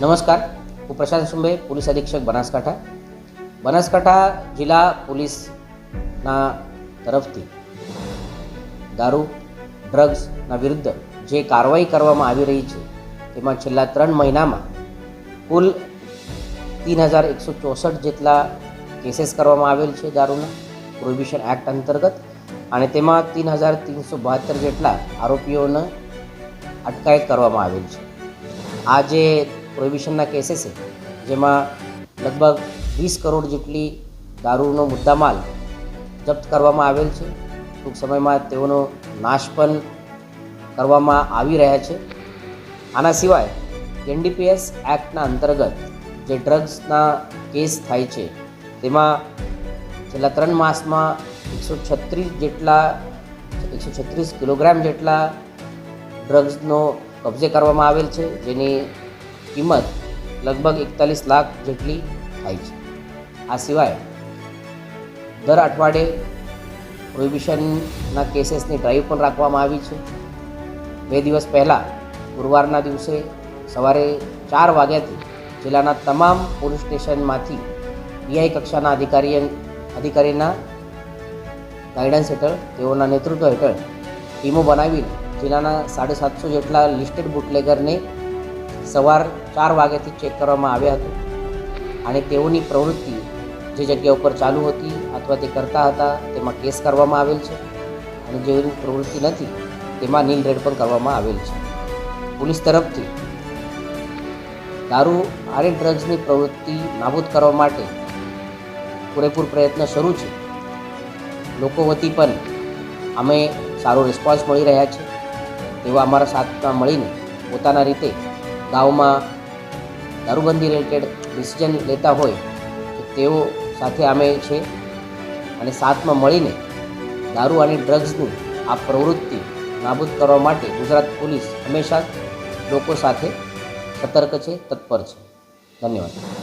નમસ્કાર. હું પ્રશાંત સુંબે પોલીસ અધિક્ષક બનાસકાંઠા. બનાસકાંઠા જિલ્લા પોલીસના તરફથી દારૂ ડ્રગ્સના વિરુદ્ધ જે કાર્યવાહી કરવામાં આવી રહી છે, તેમાં છેલ્લા ત્રણ મહિનામાં કુલ તીન હજાર એકસો ચોસઠ જેટલા કેસીસ કરવામાં આવેલ છે દારૂના, પ્રોહિબિશન એક્ટ અંતર્ગત. અને તેમાં તીન હજાર ત્રણસો બહાત્તર જેટલા આરોપીઓને અટકાયત કરવામાં આવેલ છે. આ જે પ્રોહિબિશનના કેસીસ છે, જેમાં લગભગ વીસ કરોડ જેટલી દારૂનો મુદ્દામાલ જપ્ત કરવામાં આવેલ છે. ટૂંક સમયમાં તેઓનો નાશ પણ કરવામાં આવી રહ્યા છે. આના સિવાય એનડીપીએસ એક્ટના અંતર્ગત જે ડ્રગ્સના કેસ થાય છે, તેમાં છેલ્લા ત્રણ માસમાં એકસો છત્રીસ જેટલા, એકસો છત્રીસ કિલોગ્રામ જેટલા ડ્રગ્સનો કબજે કરવામાં આવેલ છે, જેની કિંમત લગભગ એકતાલીસ લાખ જેટલી થાય છે. આ સિવાય દર અઠવાડિયે પ્રોહિબિશનના કેસીસની ડ્રાઈવ પણ રાખવામાં આવી છે. બે દિવસ પહેલાં ગુરુવારના દિવસે સવારે ચાર વાગ્યાથી જિલ્લાના તમામ પોલીસ સ્ટેશનમાંથી પીઆઈ કક્ષાના અધિકારી અધિકારીના ગાઈડન્સ હેઠળ તેઓના નેતૃત્વ હેઠળ ટીમો બનાવી જિલ્લાના સાડી સાતસો જેટલા લિસ્ટેડ બુટલેગરને સવાર ચાર વાગ્યાથી ચેક કરવામાં આવ્યા હતા. અને તેઓની પ્રવૃત્તિ જે જગ્યા ઉપર ચાલુ હતી અથવા તે કરતા હતા, તેમાં કેસ કરવામાં આવેલ છે. અને જેની પ્રવૃત્તિ નથી, તેમાં નીલ રેડ પણ કરવામાં આવેલ છે. પોલીસ તરફથી દારૂ અને ડ્રગ્સની પ્રવૃત્તિ નાબૂદ કરવા માટે પૂરેપૂર પ્રયત્ન શરૂ છે. લોકો વતી પણ અમે સારો રિસ્પોન્સ મળી રહ્યા છે. તેવા અમારા સાથમાં મળીને પોતાના રીતે ગામમાં દારૂબંધી રિલેટેડ ડિસિઝન લેતા હોય તો તેઓ સાથે અમે છે અને સાથમાં મળીને દારૂ અને ડ્રગ્સની આ પ્રવૃત્તિ નાબૂદ કરવા માટે ગુજરાત પોલીસ હંમેશા લોકો સાથે સતર્ક છે, તત્પર છે. ધન્યવાદ.